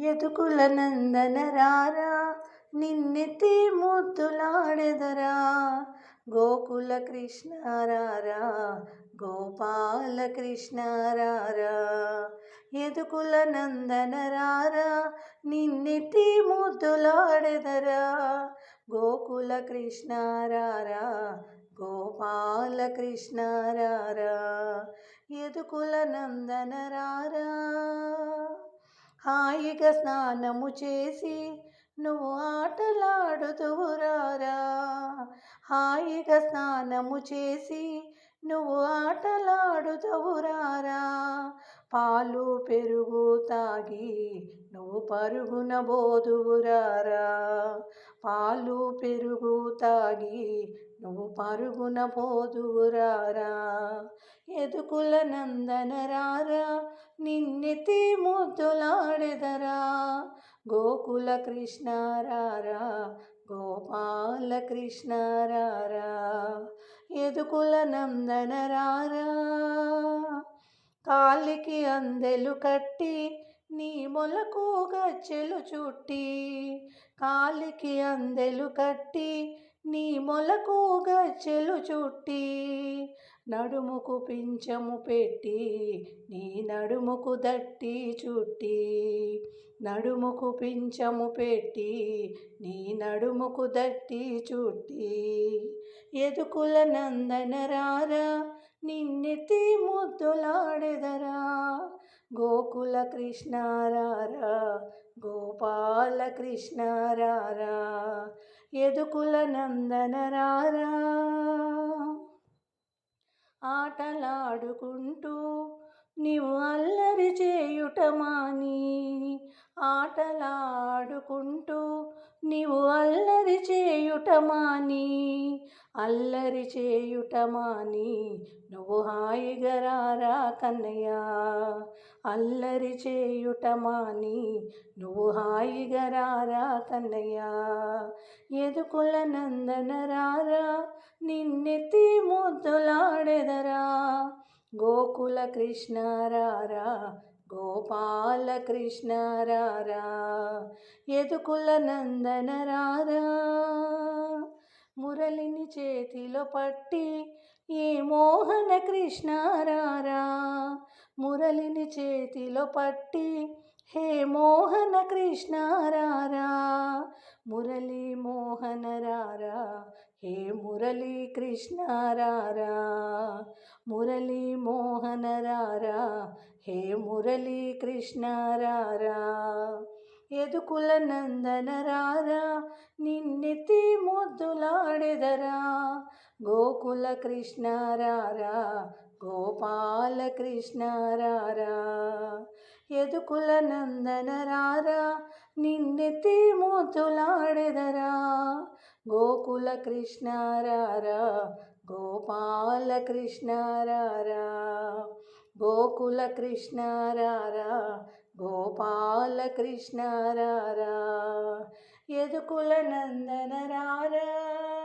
ఎదుకుల నందనరారా నిన్నెత్తి ముద్దులాడెదరా గోకుల కృష్ణారారా గోపాల కృష్ణారారా. ఎదుకుల నందనరారా నిన్నెత్తి ముద్దులాడెదరా గోకుల కృష్ణారారా గోపాల కృష్ణారారా. ఎదుకుల నందనరారా హాయిగా స్నానము చేసి నువ్వు ఆటలాడుతువురారా హాయిగా స్నానము చేసి నువ్వు ఆటలాడుతవురారా పాలు పెరుగు తాగి నువ్వు పరుగున పోదువురారా పాలు పెరుగు తాగి నువ్వు పరుగున పోదువురారా ఎదుకుల నందన రారా నిన్నెత్తి ముద్దులాడెదరా గోకుల కృష్ణారారా గోపాల కృష్ణారారా ఎదుకుల నందన రారా కాలికి అందెలు కట్టి నీ మొలకు గచ్చెలు చుట్టి కాలికి అందెలు కట్టి నీ మొలకు గచ్చెలు చుట్టి నడుముకు పింఛము పెట్టి నీ నడుముకు దట్టి చుట్టి నడుముకు పింఛము పెట్టి నీ నడుముకు దట్టి చుట్టి ఎదుకుల నందన రారా నిన్నెత్తి ముద్దులాడెదరా. గోకుల కృష్ణారారా గోపాల కృష్ణారారా. ఎదుకుల నందన రారా ఆటలాడుకుంటూ నీవు అల్లరి చేయుటమాని ఆటలాడుకుంటూ నీవు అల్లరి చేయుటమాని అల్లరి చేయుటమాని నువ్వు హాయిగరారా కన్నయ్యా. అల్లరి చేయుటమాని నువ్వు హాయిగరారా కన్నయ్యా. ఎదుకుల నందనరారా నిన్నెత్తి ముద్దులాడెదరా. గోకుల కృష్ణారారా గోపాల కృష్ణ ఎదుకుల నందనరారా చేతిలో పట్టి ఈ మోహన కృష్ణారారా మురళిని చేతిలో పట్టి హే మోహన కృష్ణారారా మురళి మోహన రారా హే మురళీ కృష్ణారారా మురళీ మోహన రారా హే మురళీ కృష్ణారారా ఎదుకుల నందనరారా నిన్నెత్తి ముద్దులాడెదరా. గోకుల కృష్ణారారా గోపాల కృష్ణ ఎదుకుల నందనరారా నిన్నెత్తి ముద్దులాడెదరా. గోకుల కృష్ణారారా గోపాల కృష్ణ గోకుల కృష్ణారారా రారా గోపాల కృష్ణ రారా ఎదుకుల నందన రారా.